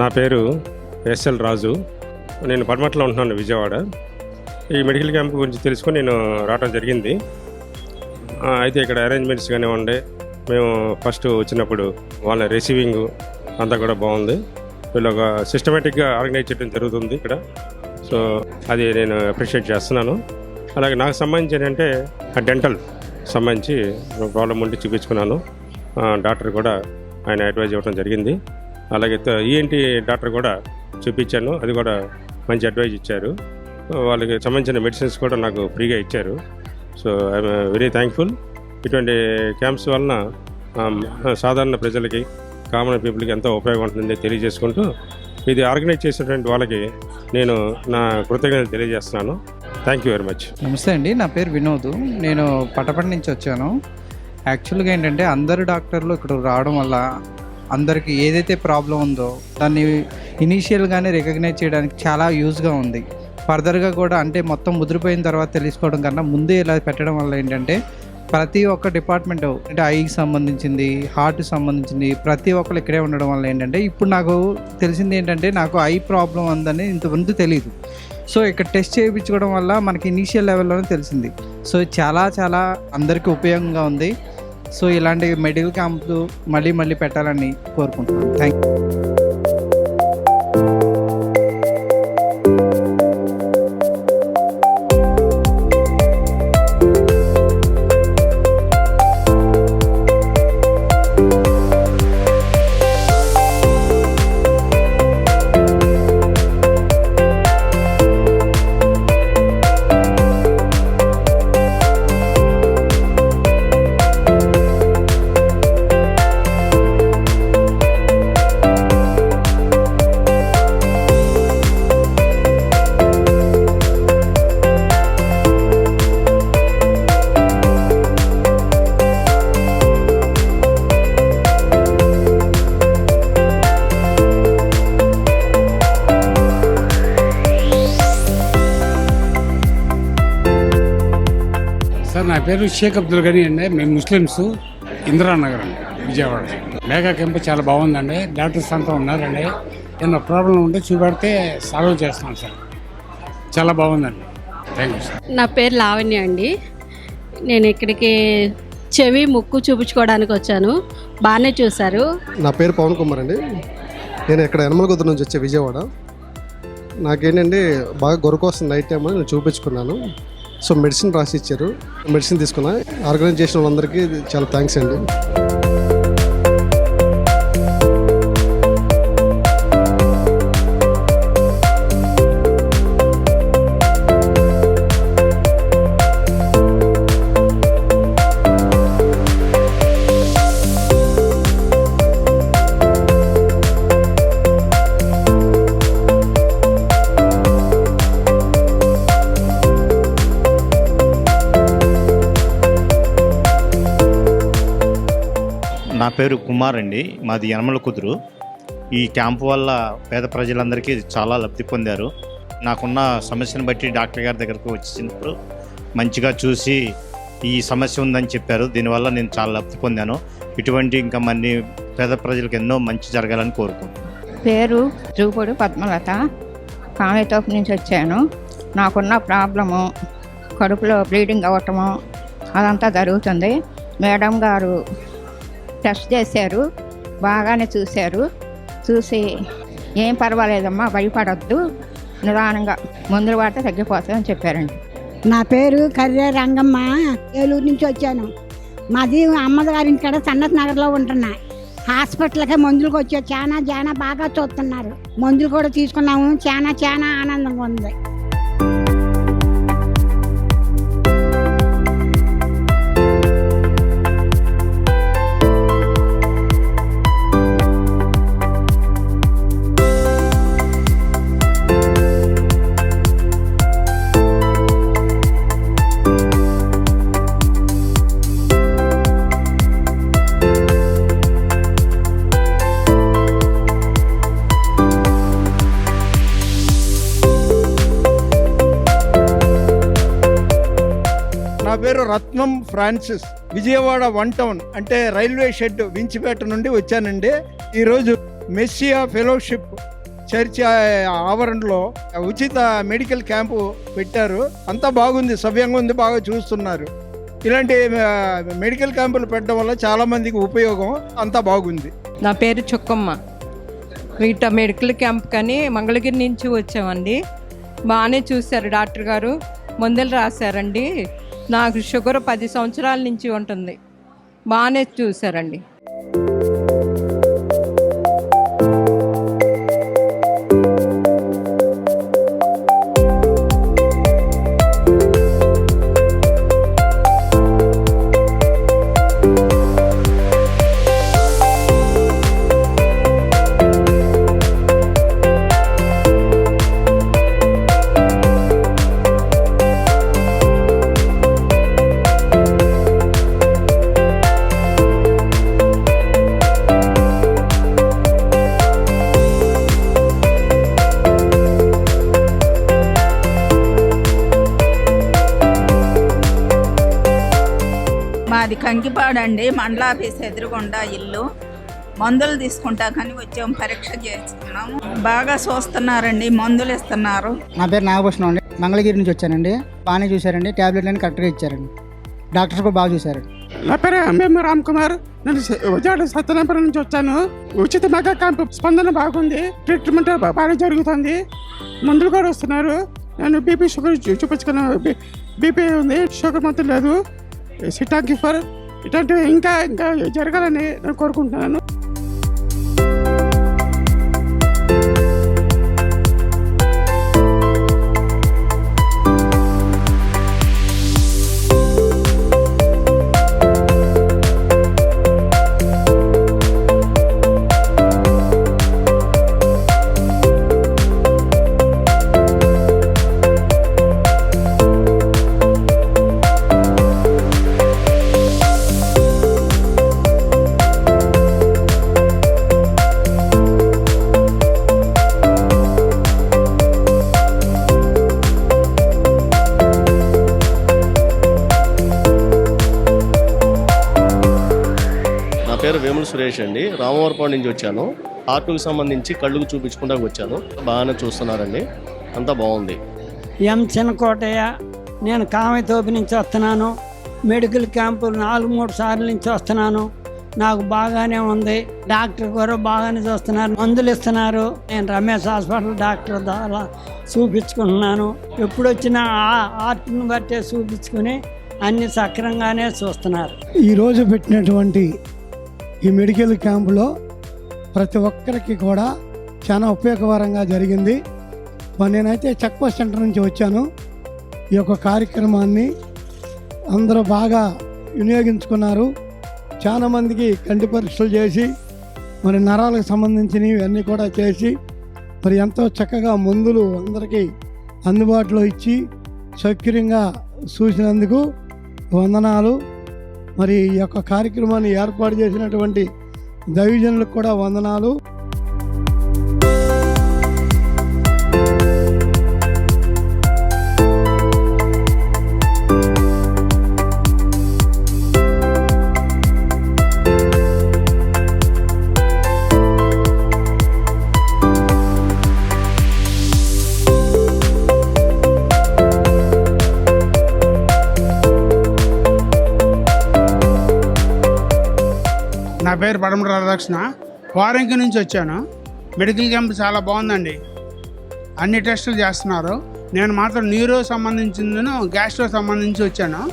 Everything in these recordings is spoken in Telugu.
నా పేరు ఎస్ఎల్ రాజు. నేను పడమట్లో ఉంటున్నాను విజయవాడ. ఈ మెడికల్ క్యాంప్ గురించి తెలుసుకొని నేను రావడం జరిగింది. అయితే ఇక్కడ అరేంజ్మెంట్స్ కానివ్వండి మేము ఫస్ట్ వచ్చినప్పుడు వాళ్ళ రిసీవింగ్ అంతా కూడా బాగుంది. వీళ్ళు ఒక సిస్టమేటిక్గా ఆర్గనైజ్ చేయడం జరుగుతుంది ఇక్కడ. సో అది నేను అప్రిషియేట్ చేస్తున్నాను. అలాగే నాకు సంబంధించి ఏంటంటే డెంటల్ సంబంధించి ప్రాబ్లం ఉండి చూపించుకున్నాను. డాక్టర్ కూడా ఆయన అడ్వైజ్ ఇవ్వడం జరిగింది. అలాగే ఈఎన్టీ డాక్టర్ కూడా చూపించాను. అది కూడా మంచి అడ్వైజ్ ఇచ్చారు. వాళ్ళకి సంబంధించిన మెడిసిన్స్ కూడా నాకు ఫ్రీగా ఇచ్చారు. So I'm very thankful. ఇటువంటి క్యాంప్స్ వలన సాధారణ ప్రజలకి కామన్ పీపుల్కి ఎంతో ఉపయోగం ఉంటుందని తెలియజేసుకుంటూ ఇది ఆర్గనైజ్ చేసినటువంటి వాళ్ళకి నేను నా కృతజ్ఞతలు తెలియజేస్తున్నాను. Thank you very much. నమస్తే అండి. నా పేరు వినోద్. నేను పటపటి నుంచి వచ్చాను. యాక్చువల్గా ఏంటంటే అందరు డాక్టర్లు ఇక్కడ రావడం వల్ల అందరికి ఏదైతే ప్రాబ్లం ఉందో దాన్ని ఇనీషియల్గానే రికగ్నైజ్ చేయడానికి చాలా యూజ్గా ఉంది. ఫర్దర్గా కూడా అంటే మొత్తం ముదిరిపోయిన తర్వాత తెలుసుకోవడం కన్నా ముందే ఇలా పెట్టడం వల్ల ఏంటంటే ప్రతి ఒక్క డిపార్ట్మెంట్ అంటే ఐకి సంబంధించింది హార్ట్ సంబంధించింది ప్రతి ఒక్కరు ఇక్కడే ఉండడం వల్ల ఏంటంటే ఇప్పుడు నాకు తెలిసింది ఏంటంటే నాకు ఐ ప్రాబ్లం ఉందని ఇంతకుముందు తెలియదు సో ఇక్కడ టెస్ట్ చేయించుకోవడం వల్ల మనకి ఇనీషియల్ లెవెల్లోనే తెలిసింది. సో ఇది చాలా చాలా అందరికీ ఉపయోగంగా ఉంది. సో ఇలాంటి మెడికల్ క్యాంపులు మళ్ళీ మళ్ళీ పెట్టాలని కోరుకుంటున్నాను. థ్యాంక్ యూ నా పేరు షేక్ అబ్దుల్ గనీ అండి. మేము ముస్లిమ్స్. ఇందిరానగర్ అండి విజయవాడ. మేఘా క్యాంప్ చాలా బాగుందండి. డాక్టర్స్ అంతా ఉన్నారండి. ఏదైనా ప్రాబ్లం ఉంటే చూపెడితే సాల్వ్ చేస్తాం సార్. చాలా బాగుందండి. థ్యాంక్ యూ సార్ నా పేరు లావణ్య అండి. నేను ఇక్కడికి చెవి ముక్కు చూపించుకోవడానికి వచ్చాను. బాగానే చూశారు. నా పేరు పవన్ కుమార్ అండి. నేను ఇక్కడ యనమలగుద్ద నుంచి వచ్చే విజయవాడ. నాకేంటంటే బాగా గొరకు వస్తుంది నైట్ టైం అని నేను చూపించుకున్నాను. సో మెడిసిన్ రాసి ఇచ్చారు మెడిసిన్ తీసుకున్నా. ఆర్గనైజ్ చేసిన వాళ్ళందరికీ చాలా థ్యాంక్స్ అండి. నా పేరు కుమార్ అండి. మాది యనమల కుదురు. ఈ క్యాంపు వల్ల పేద ప్రజలందరికీ చాలా లబ్ధి పొందారు. నాకున్న సమస్యను బట్టి డాక్టర్ గారి దగ్గరకు వచ్చినప్పుడు మంచిగా చూసి ఈ సమస్య ఉందని చెప్పారు. దీనివల్ల నేను చాలా లబ్ధి పొందాను. ఇటువంటి ఇంకా మన్ని పేద ప్రజలకు ఎన్నో మంచి జరగాలని కోరుకుంటున్నాను. పేరు జూపూడి పద్మలత. కామెతోపు నుంచి వచ్చాను. నాకున్న ప్రాబ్లము కడుపులో బ్లీడింగ్ అవ్వటము అదంతా జరుగుతుంది. మేడం గారు టెస్ట్ చేశారు. బాగానే చూశారు. చూసి ఏం పర్వాలేదమ్మా భయపడద్దు. నిదానంగా మందులు వాడితే తగ్గిపోతుందని చెప్పారండి. నా పేరు కర్రే రంగమ్మ. ఏలూరు నుంచి వచ్చాను. మాది అమ్మగారింటి కాడ సన్నత్ నగర్లో ఉంటున్నా. హాస్పిటల్కే మందులకు వచ్చా చాలా చాలా బాగా చూస్తున్నారు. మందులు కూడా తీసుకున్నాము. చాలా చాలా ఆనందంగా ఉంది. Ratnam Francis Vijayawada one town అంటే రైల్వే షెడ్ వించిపేట నుండి వచ్చానండి. ఈరోజు మెస్సియా ఫెలోషిప్ చర్చ్ ఆవరణలో ఉచిత మెడికల్ క్యాంపు పెట్టారు. అంతా బాగుంది సవ్యంగా ఉంది బాగా చూస్తున్నారు. ఇలాంటి మెడికల్ క్యాంపులు పెట్టడం వల్ల చాలా మందికి ఉపయోగం అంతా బాగుంది. నా పేరు చుక్కమ్మ. వీట మెడికల్ క్యాంప్ కానీ మంగళగిరి నుంచి వచ్చామండి. బాగానే చూశారు డాక్టర్ గారు. మందులు రాశారండి. నాకు షుగర్ పది సంవత్సరాల నుంచి ఉంటుంది. బాగానే చూసారండి కంకిపాడండి మండల ఆఫీస్ ఎదురుగుండా ఇల్లు. మందులు తీసుకుంటా కానీ వచ్చాం పరీక్ష చేసుకున్నాము బాగా చూస్తున్నారండి మందులు ఇస్తున్నారు. నా పేరు నాగభూషణం అండి. మంగళగిరి నుంచి వచ్చానండి. బాగానే చూశారండి. ట్యాబ్లెట్ అని కరెక్ట్గా ఇచ్చారండి. డాక్టర్స్ కూడా బాగా చూశారండి నా పేరు ఎంఎం రామ్ కుమార్. నేను విజయవాడ సత్యనాపురం నుంచి వచ్చాను. ఉచిత మెగా క్యాంప్ స్పందన బాగుంది. ట్రీట్మెంట్ బాగా జరుగుతుంది. మందులు కూడా వస్తున్నారు నేను బీపీ షుగర్ చూపించుకున్నాను బీపీ ఉంది. షుగర్ మొత్తం లేదు. సిటాకి ఫర్ ఇట్లాంటివి ఇంకా ఇంకా జరగాలని నేను కోరుకుంటున్నాను. పేరు సురేష్ అండి. రామవరపాడు నుంచి వచ్చాను. హార్ట్కి సంబంధించి కళ్ళుకు చూపించుకుంటా వచ్చాను. బాగానే చూస్తున్నారండి. అంతా బాగుంది. ఎం చిన్నకోటయ్య నేను కామెతోపి నుంచి వస్తున్నాను. మెడికల్ క్యాంపు నాలుగు మూడు సార్లు నుంచి వస్తున్నాను. నాకు బాగానే ఉంది. డాక్టర్ గారు బాగానే చూస్తున్నారు. మందులు ఇస్తున్నారు. నేను రమేష్ హాస్పిటల్ డాక్టర్ ద్వారా చూపించుకుంటున్నాను. ఎప్పుడు వచ్చినా ఆ ఆర్ట్ని బట్టే చూపించుకుని అన్ని సక్రంగానే చూస్తున్నారు. ఈరోజు పెట్టినటువంటి ఈ మెడికల్ క్యాంపులో ప్రతి ఒక్కరికి కూడా చాలా ఉపయోగకరంగా జరిగింది. మరి నేనైతే చెక్ పోస్ట్ సెంటర్ నుంచి వచ్చాను. ఈ యొక్క కార్యక్రమాన్ని అందరూ బాగా వినియోగించుకున్నారు. చాలా మందికి కంటి పరీక్షలు చేసి మరి నరాలకు సంబంధించినవి అన్నీ కూడా చేసి మరి ఎంతో చక్కగా మందులు అందరికీ అందుబాటులో ఇచ్చి సౌకర్యంగా చూసినందుకు వందనాలు. మరి ఈ యొక్క కార్యక్రమాన్ని ఏర్పాటు చేసినటువంటి దైవజనులకు కూడా వందనాలు. పడమర రాధాకృష్ణ వారంకి నుంచి వచ్చాను. మెడికల్ క్యాంప్ చాలా బాగుందండి. అన్ని టెస్టులు చేస్తున్నారు. నేను మాత్రం న్యూరో సంబంధించిందను గ్యాస్ట్రో సంబంధించి వచ్చాను.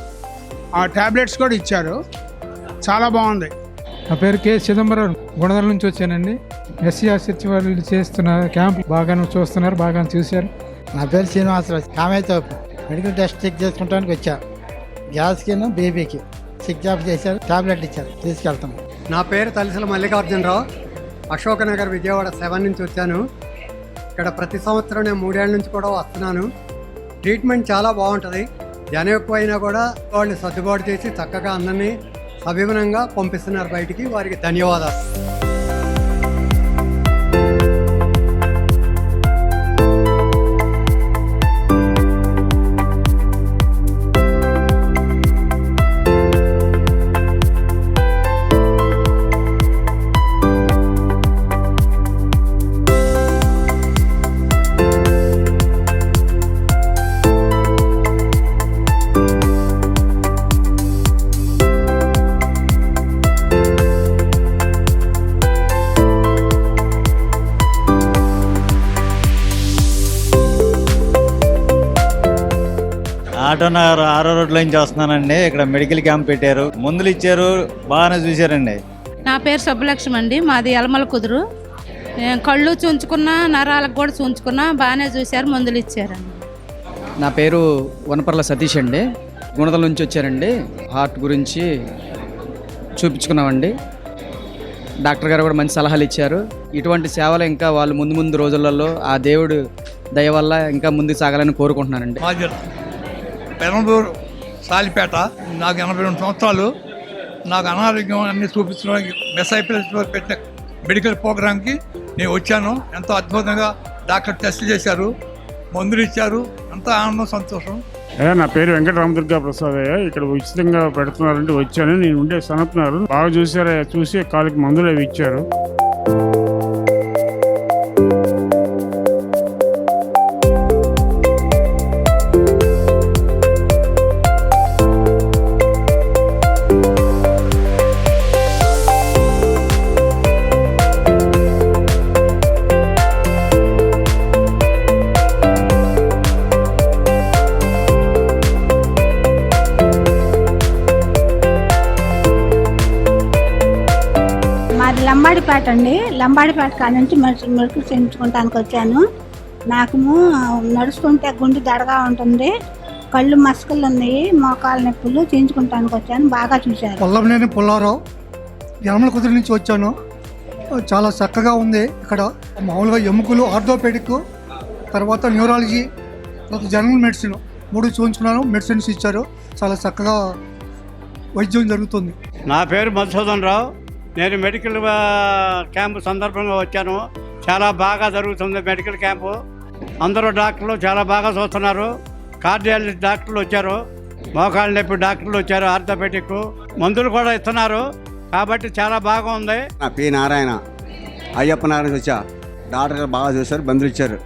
ఆ టాబ్లెట్స్ కూడా ఇచ్చారు. చాలా బాగుంది. నా పేరు కె. చిదంబరం. గుణదల నుంచి వచ్చానండి. ఎస్సీఆర్ చర్చి వాళ్ళు చేస్తున్న క్యాంప్ బాగానే చూస్తున్నారు బాగా చూశారు. నా పేరు శ్రీనివాసరావు కామైతో మెడికల్ టెస్ట్ చెక్ చేసుకుంటానికి వచ్చా. గ్యాస్కి బేబీకి చెక్ జాబ్ చేశారు టాబ్లెట్ ఇచ్చారు. తీసుకెళ్తాం. నా పేరు తలిసల మల్లికార్జునరావు. అశోకనగర్ విజయవాడ సెవెన్ నుంచి వచ్చాను. ఇక్కడ ప్రతి సంవత్సరం నేను మూడేళ్ళ నుంచి కూడా వస్తున్నాను. ట్రీట్మెంట్ చాలా బాగుంటుంది. జనం ఎక్కువైనా కూడా వాళ్ళు సర్దుబాటు చేసి చక్కగా అందరినీ సవివనంగా పంపిస్తున్నారు బయటికి. వారికి ధన్యవాదాలు. ఆటో నగర్ ఆరో రోడ్ నుంచి వస్తున్నానండి ఇక్కడ మెడికల్ క్యాంప్ పెట్టారు. మందులు ఇచ్చారు. బాగానే చూశారండి. నా పేరు సుబ్బలక్ష్మి అండి. మాది ఎలమల కుదురు. నేను కళ్ళు చూంచుకున్నా నరాలకు కూడా చూంచుకున్నా బాగానే చూశారు మందులు ఇచ్చారండి. నా పేరు వనపర్ల సతీష్ అండి. గుణదల నుంచి వచ్చారండి. హార్ట్ గురించి చూపించుకున్నామండి. డాక్టర్ గారు కూడా మంచి సలహాలు ఇచ్చారు. ఇటువంటి సేవలు ఇంకా వాళ్ళు ముందు ముందు రోజులలో ఆ దేవుడు దయ వల్ల ఇంకా ముందుకు సాగాలని కోరుకుంటున్నానండి. మాది పెరంబూరు సాలిపేట నాకు ఎనభై రెండు సంవత్సరాలు. నాకు అనారోగ్యం అన్ని చూపించడానికి మెస్ఐపిఎస్ పెట్టిన మెడికల్ ప్రోగ్రామ్కి నేను వచ్చాను. ఎంతో అద్భుతంగా డాక్టర్ టెస్ట్ చేశారు మందులు ఇచ్చారు. ఎంత ఆనందం సంతోషం. అయ్యా నా పేరు వెంకటరామదుర్గా ప్రసాద్ అయ్యా. ఇక్కడ ఉచితంగా పెడుతున్నారంటే వచ్చాను. నేను ఉండే సనత్తున్నారు బాగా చూసారయ్యా చూసి కాలికి మందులు అవి ఇచ్చారు. అండి లంబాడిపేట కాడ నుంచి మెడిసిన్ మెడికల్ చేయించుకుంటానికి వచ్చాను. నాకు నడుస్తుంటే గుండె దడగా ఉంటుంది. కళ్ళు మసకలు ఉన్నాయి మోకాల నొప్పులు చేయించుకుంటానికి వచ్చాను. బాగా చూశారు. పొల్లంనేని పుల్లారావు యనమల కుదురు నుంచి వచ్చాను. చాలా చక్కగా ఉంది ఇక్కడ. మామూలుగా ఎముకలు ఆర్థోపెడిక్ తర్వాత న్యూరాలజీ తర్వాత జనరల్ మెడిసిన్ మూడు చూపించుకున్నాను మెడిసిన్స్ ఇచ్చారు. చాలా చక్కగా వైద్యం జరుగుతుంది. నా పేరు మధుసూదన్ రావు. నేను మెడికల్ క్యాంపు సందర్భంగా వచ్చాను. చాలా బాగా జరుగుతుంది మెడికల్ క్యాంపు. అందరూ డాక్టర్లు చాలా బాగా చూస్తున్నారు. కార్డియాలజిస్ట్ డాక్టర్లు వచ్చారు. మోకాళ్ళ నొప్పి డాక్టర్లు వచ్చారు ఆర్థోపెటిక్ మందులు కూడా ఇస్తున్నారు. కాబట్టి చాలా బాగా ఉంది నా పి నారాయణ. అయ్యప్ప నారాయణ వచ్చా డాక్టర్ బాగా చూశారు బంధులు ఇచ్చారు.